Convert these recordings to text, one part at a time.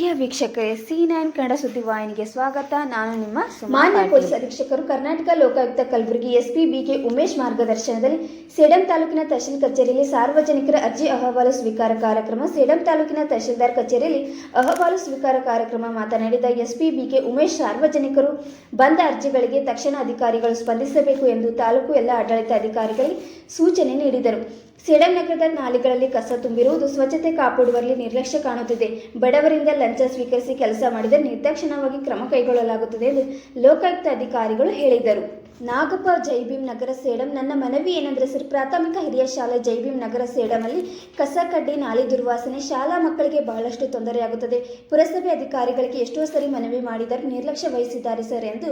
ಪ್ರಿಯ ವೀಕ್ಷಕರೇ C nine Kannada ಸುದ್ದಿವಾಹಿನಿಗೆ ಸ್ವಾಗತ. ನಾನು ನಿಮ್ಮ ಮಾನ್ಯ. ಪೊಲೀಸ್ ಅಧೀಕ್ಷಕರು ಕರ್ನಾಟಕ ಲೋಕಾಯುಕ್ತ ಕಲಬುರಗಿ ಎಸ್ಪಿ ಬಿಕೆ ಉಮೇಶ್ ಮಾರ್ಗದರ್ಶನದಲ್ಲಿ ಸೇಡಂ ತಾಲೂಕಿನ ತಹಶೀಲ್ ಕಚೇರಿಯಲ್ಲಿ ಸಾರ್ವಜನಿಕರ ಅರ್ಜಿ ಅಹವಾಲು ಸ್ವೀಕಾರ ಕಾರ್ಯಕ್ರಮ ಸೇಡಂ ತಾಲೂಕಿನ ತಹಶೀಲ್ದಾರ್ ಕಚೇರಿಯಲ್ಲಿ ಅಹವಾಲು ಸ್ವೀಕಾರ ಕಾರ್ಯಕ್ರಮ ಮಾತನಾಡಿದ ಎಸ್ಪಿ ಬಿಕೆ ಉಮೇಶ್ ಸಾರ್ವಜನಿಕರು ಬಂದ ಅರ್ಜಿಗಳಿಗೆ ತಕ್ಷಣ ಅಧಿಕಾರಿಗಳು ಸ್ಪಂದಿಸಬೇಕು ಎಂದು ತಾಲೂಕು ಎಲ್ಲ ಆಡಳಿತ ಅಧಿಕಾರಿಗಳಿಗೆ ಸೂಚನೆ ನೀಡಿದರು. ಸೇಡಂ ನಗರದ ನಾಲೆಗಳಲ್ಲಿ ಕಸ ತುಂಬಿರುವುದು ಸ್ವಚ್ಛತೆ ಕಾಪಾಡುವಲ್ಲಿ ನಿರ್ಲಕ್ಷ್ಯ ಕಾಣುತ್ತಿದೆ. ಬಡವರಿಂದ ಲಂಚ ಸ್ವೀಕರಿಸಿ ಕೆಲಸ ಮಾಡಿದರೆ ನಿರ್ದಾಕ್ಷಿಣ್ಯವಾಗಿ ಕ್ರಮ ಕೈಗೊಳ್ಳಲಾಗುತ್ತದೆ ಎಂದು ಲೋಕಾಯುಕ್ತ ಅಧಿಕಾರಿಗಳು ಹೇಳಿದರು. ನಾಗಪ್ಪ ಜೈಭೀಮ್ ನಗರ ಸೇಡಂ ನನ್ನ ಮನವಿ ಏನಂದರೆ ಸರ್, ಪ್ರಾಥಮಿಕ ಹಿರಿಯ ಶಾಲೆ ಜೈಭೀಮ್ ನಗರ ಸೇಡಮಲ್ಲಿ ಕಸ ಕಡ್ಡಿ, ನಾಲಿ ದುರ್ವಾಸನೆ, ಶಾಲಾ ಮಕ್ಕಳಿಗೆ ಬಹಳಷ್ಟು ತೊಂದರೆಯಾಗುತ್ತದೆ. ಪುರಸಭೆ ಅಧಿಕಾರಿಗಳಿಗೆ ಎಷ್ಟೋ ಸರಿ ಮನವಿ ಮಾಡಿದರೂ ನಿರ್ಲಕ್ಷ್ಯ ವಹಿಸಿದ್ದಾರೆ ಸರ್ ಎಂದು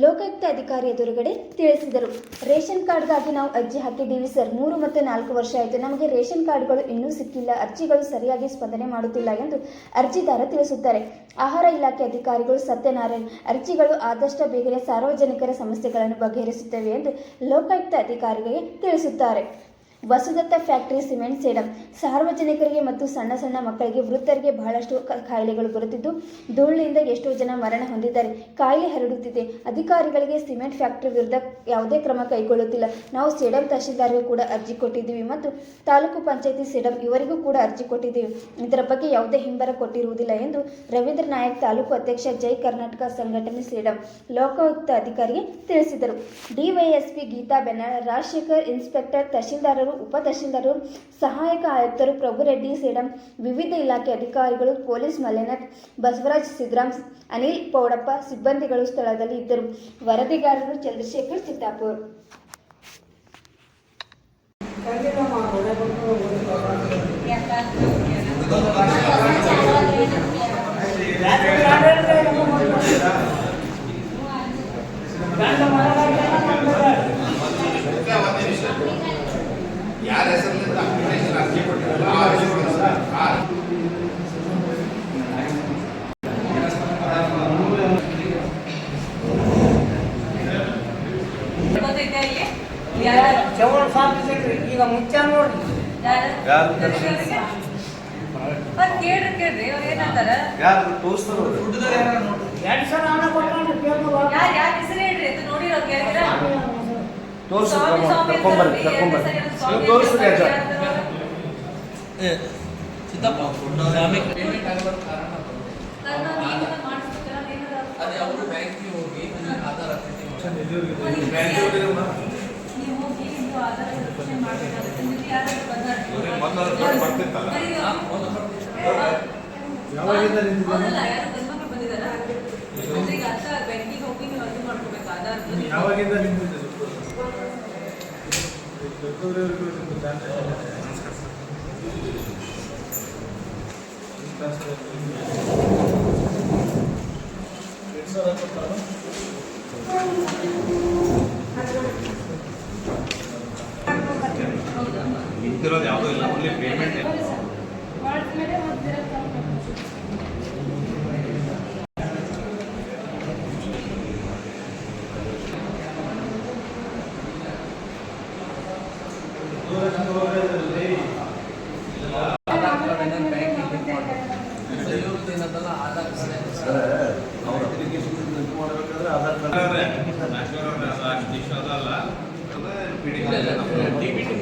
ಲೋಕಾಯುಕ್ತ ಅಧಿಕಾರಿ ಎದುರುಗಡೆ ತಿಳಿಸಿದರು. ರೇಷನ್ ಕಾರ್ಡ್ಗಾಗಿ ನಾವು ಅರ್ಜಿ ಹಾಕಿದ್ದೀವಿ ಸರ್. ಮೂರು ಮತ್ತು ನಾಲ್ಕು ವರ್ಷ ಆಯಿತು. ನಮಗೆ ರೇಷನ್ ಕಾರ್ಡ್ಗಳು ಇನ್ನೂ ಸಿಕ್ಕಿಲ್ಲ. ಅರ್ಜಿಗಳು ಸರಿಯಾಗಿ ಸ್ಪಂದನೆ ಮಾಡುತ್ತಿಲ್ಲ ಎಂದು ಅರ್ಜಿದಾರ ತಿಳಿಸುತ್ತಾರೆ. ಆಹಾರ ಇಲಾಖೆ ಅಧಿಕಾರಿಗಳು ಸತ್ಯನಾರಾಯಣ್, ಅರ್ಜಿಗಳು ಆದಷ್ಟು ಬೇಗನೆ ಸಾರ್ವಜನಿಕರ ಸಮಸ್ಯೆಗಳನ್ನು ಬಗೆಹರಿಸುತ್ತವೆ ಎಂದು ಲೋಕಾಯುಕ್ತ ಅಧಿಕಾರಿಗಳಿಗೆ ತಿಳಿಸುತ್ತಾರೆ. Vasudatta factory cement Sedam. ಸಾರ್ವಜನಿಕರಿಗೆ ಮತ್ತು ಸಣ್ಣ ಸಣ್ಣ ಮಕ್ಕಳಿಗೆ, ವೃದ್ಧರಿಗೆ ಬಹಳಷ್ಟು ಕಾಯಿಲೆಗಳು ಬರುತ್ತಿದ್ದು, ಧೂಳಿನಿಂದ ಎಷ್ಟೋ ಜನ ಮರಣ ಹೊಂದಿದ್ದಾರೆ. ಕಾಯಿಲೆ ಹರಡುತ್ತಿದೆ. ಅಧಿಕಾರಿಗಳಿಗೆ ಸಿಮೆಂಟ್ ಫ್ಯಾಕ್ಟರಿ ವಿರುದ್ಧ ಯಾವುದೇ ಕ್ರಮ ಕೈಗೊಳ್ಳುತ್ತಿಲ್ಲ. ನಾವು ಸೇಡಂ ತಹಶೀಲ್ದಾರ್ಗೂ ಕೂಡ ಅರ್ಜಿ ಕೊಟ್ಟಿದ್ದೀವಿ ಮತ್ತು ತಾಲೂಕು ಪಂಚಾಯತಿ ಸೇಡಂ ಇವರಿಗೂ ಕೂಡ ಅರ್ಜಿ ಕೊಟ್ಟಿದ್ದೀವಿ. ಇದರ ಬಗ್ಗೆ ಯಾವುದೇ ಹಿಂಬರ ಕೊಟ್ಟಿರುವುದಿಲ್ಲ ಎಂದು ರವೀಂದ್ರ ನಾಯಕ್, ತಾಲೂಕು ಅಧ್ಯಕ್ಷ ಜೈ ಕರ್ನಾಟಕ ಸಂಘಟನೆ ಸೇಡಂ ಲೋಕಾಯುಕ್ತ ಅಧಿಕಾರಿಗೆ ತಿಳಿಸಿದರು. ಡಿವೈಎಸ್ಪಿ ಗೀತಾ ಬೆನ್ನ ರಾಜಶೇಖರ್, ಇನ್ಸ್ಪೆಕ್ಟರ್, ತಹಶೀಲ್ದಾರರು ಉಪ ತಹಶೀಲ್ದಾರರು ಸಹಾಯಕ ಆಯುಕ್ತರು ಪ್ರಭುರೆಡ್ಡಿ ಸೇಡಂ ವಿವಿಧ ಇಲಾಖೆ ಅಧಿಕಾರಿಗಳು ಪೊಲೀಸ್ ಮಲೆನಾಥ್ ಬಸವರಾಜ್ ಸಿದ್ದರಾಮ್ ಅನಿಲ್ ಪೌಡಪ್ಪ ಸಿಬ್ಬಂದಿಗಳು ಸ್ಥಳದಲ್ಲಿ ಇದ್ದರು ವರದಿಗಾರರು ಚಂದ್ರಶೇಖರ್ ಸಿದ್ದಾಪುರ್ ತೋರಿಸ್ರಿ ಅಜ್ಜ ಅಂತಾರಲ್ರಿ. ನನ್ನ ನೀವೇನ ಮಾಡಿಸ್ತೀರಾ? ನೀವೇನ ಅದೇ ಅವರು ಬ್ಯಾಂಕಿಗೆ ಹೋಗಿ ಆಧಾರ್ ಹೋಗಿ ನೀವು ಆಧಾರ ವೆರಿಫಿಕೇಶನ್ ಮಾಡ್ಬೇಕಾಗುತ್ತೆ. ನಿಮ್ಗೆ ಯಾರಾದ್ರೂ ಬಂದಾರ? ಬರ್ತಿತ್ತಲ್ಲ? ಬರೀ ಹೌದಲ್ಲ, ಯಾರು ಗಂಡ್ಮಕ್ಳು ಬಂದಿದಾರಾ? ಅಂದ್ರೆ ಈಗ ಅರ್ಥ ಬ್ಯಾಂಕಿಗೆ ಹೋಗಿ ನೀವು ಅರ್ಜಿ ಮಾಡ್ಕೋಬೇಕು ಆಧಾರ್ದು. ಯಾವಾಗಿಂದ ನಿಂತಿದೆ ಫೆಬ್ರವರಿವರೆಗೂ ನಿಂತಿರೋದು ಯಾವುದೂ ಇಲ್ಲ only payment Aadhaar card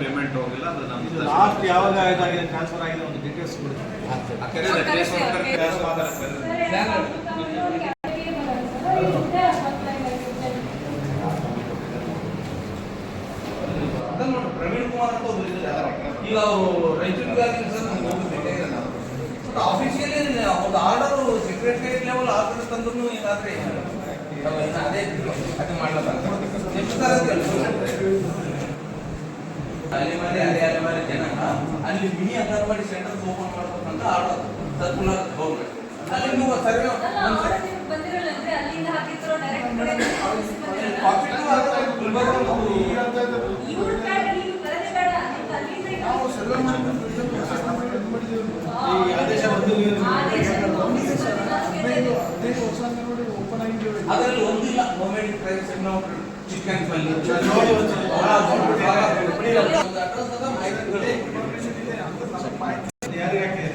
payment ಹೋಗಿಲ್ಲ ಅದು ನಮ್ದು ಲಾಸ್ಟ್ ಯಾವಾಗ ಆಗಿದೆ ಟ್ರಾನ್ಸ್ಫರ್ ಆಗಿದೆ ಒಂದು ಡೀಟೇಲ್ಸ್ ಕೊಡಿ. ಪ್ರವೀಣ್ ಕುಮಾರ್ ಅಂತ ರಾಯಚೂರಿಗಾಗಿ ಸರ್ ನಮ್ಗೆ ಹೋಗುತ್ತೆ ಬಟ್ ಆಫೀಸಿಯಲಿ ಒಂದು ಆರ್ಡರ್ ಲೆವೆಲ್ ಆರ್ಡರ್ ತಂದ್ರು ಏನಾದ್ರೆ ನಾವು ಅದೇ ಅದು ಮಾಡ್ಲಲ್ಲ ಎಷ್ಟು ಹೇಳಿ ಅಲ್ಲಿ ಅಲ್ಲಿ ಮಾಡಿ ಜನ, ಅಲ್ಲಿ ಮಿನಿ ಅಂಗನವಾಡಿ ಸೆಂಟರ್ಸ್ ಓಪನ್ ಮಾಡ್ಬೇಕಂತ ಆರ್ಡರ್ ಸರ್ಕುಲರ್ ಗೌರ್ಮೆಂಟ್ ಅಲ್ಲಿ ನೀವು ಸರ್ವೆ ಬಂದಿರಲ್ಲ ಅಲ್ಲಿಂದ ಹಾಕಿದ್ರು direct ಅದರಲ್ಲಿ ಒಂದಿಲ್ಲ ಮೊಮೆಂಟ್ ಪ್ರೈಸ್ ಚಿಕನ್ ಪಲ್ಲಿ ನೋಡಿ ಒಂದು ಸ್ವಲ್ಪ. ಹಾ, ನೋಡಿ. ಒಂದು address ಅದ, ಮಾಹಿತಿ ಇದೆ. ಅದು ಯಾರಿಗೆ ಹಾಕಿದೆ?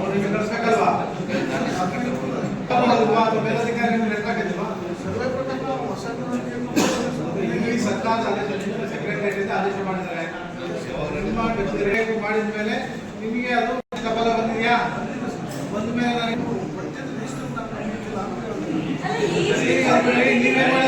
ಅವ್ರಿಗೆ ಕಳಿಸ್ಬೇಕಲ್ವಾ? ಅಲ್ವಾ? ಅಥವಾ ಮೇಲಧಿಕಾರಿಗಳು ಲೆಕ್ಕ ಹಾಕಿದ್ವಾ? ಈಗ ಈ ಸರ್ಕಾರದ ಆದೇಶ ಸೆಕ್ರೆಟರಿಯೇಟ್ ಆದೇಶ ಮಾಡಿದ್ದಾರೆ ನಿಮ್ಮ ಮಾಡಿದ ಮೇಲೆ ನಿಮಗೆ ಅದು ninguém